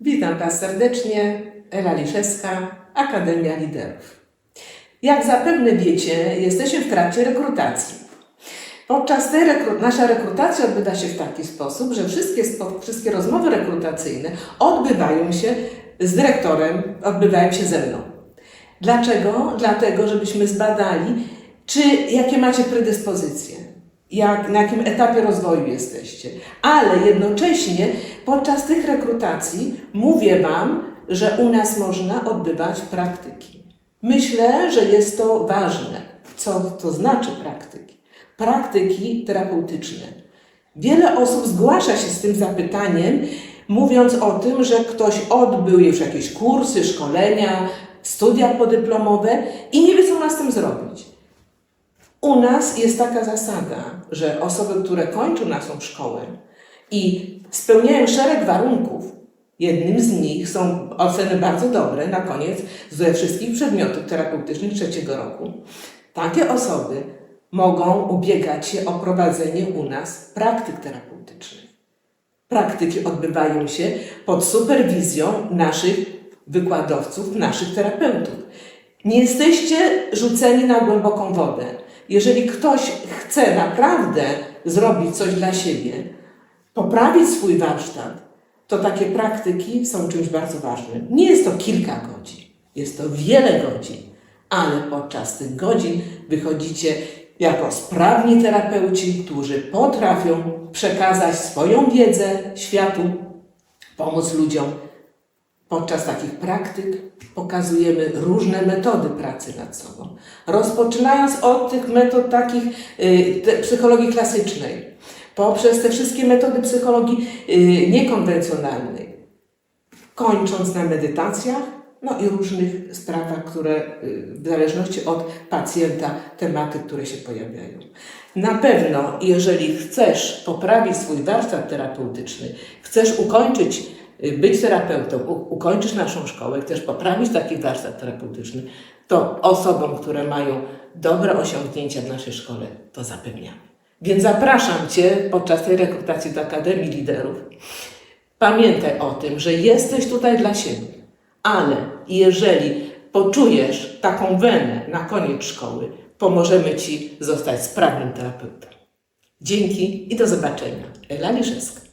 Witam Was serdecznie, Ela Liszewska, Akademia Liderów. Jak zapewne wiecie, jesteśmy w trakcie rekrutacji. Podczas tej rekru- nasza rekrutacja odbywa się w taki sposób, że wszystkie, wszystkie rozmowy rekrutacyjne odbywają się z dyrektorem, odbywają się ze mną. Dlaczego? Dlatego, żebyśmy zbadali, czy jakie macie predyspozycje, jak, na jakim etapie rozwoju jesteście. Ale jednocześnie podczas tych rekrutacji mówię Wam, że u nas można odbywać praktyki. Myślę, że jest to ważne. Co to znaczy praktyki? Praktyki terapeutyczne. Wiele osób zgłasza się z tym zapytaniem, mówiąc o tym, że ktoś odbył już jakieś kursy, szkolenia, studia podyplomowe i nie wie, co ma z tym zrobić. U nas jest taka zasada, że osoby, które kończą naszą szkołę i spełniają szereg warunków, jednym z nich są oceny bardzo dobre na koniec ze wszystkich przedmiotów terapeutycznych trzeciego roku, takie osoby mogą ubiegać się o prowadzenie u nas praktyk terapeutycznych. Praktyki odbywają się pod superwizją naszych wykładowców, naszych terapeutów. Nie jesteście rzuceni na głęboką wodę. Jeżeli ktoś chce naprawdę zrobić coś dla siebie, poprawić swój warsztat, to takie praktyki są czymś bardzo ważnym. Nie jest to kilka godzin, jest to wiele godzin, ale podczas tych godzin wychodzicie jako sprawni terapeuci, którzy potrafią przekazać swoją wiedzę światu, pomóc ludziom. Podczas takich praktyk pokazujemy różne metody pracy nad sobą. Rozpoczynając od tych metod takich y, psychologii klasycznej, poprzez te wszystkie metody psychologii y, niekonwencjonalnej, kończąc na medytacjach, no i różnych sprawach, które y, w zależności od pacjenta, tematy, które się pojawiają. Na pewno, jeżeli chcesz poprawić swój warsztat terapeutyczny, chcesz ukończyć, być terapeutą, ukończysz naszą szkołę, chcesz poprawić taki warsztat terapeutyczny, to osobom, które mają dobre osiągnięcia w naszej szkole, to zapewniamy. Więc zapraszam Cię podczas tej rekrutacji do Akademii Liderów. Pamiętaj o tym, że jesteś tutaj dla siebie, ale jeżeli poczujesz taką wenę na koniec szkoły, pomożemy Ci zostać sprawnym terapeutą. Dzięki i do zobaczenia. Ela Liszewska.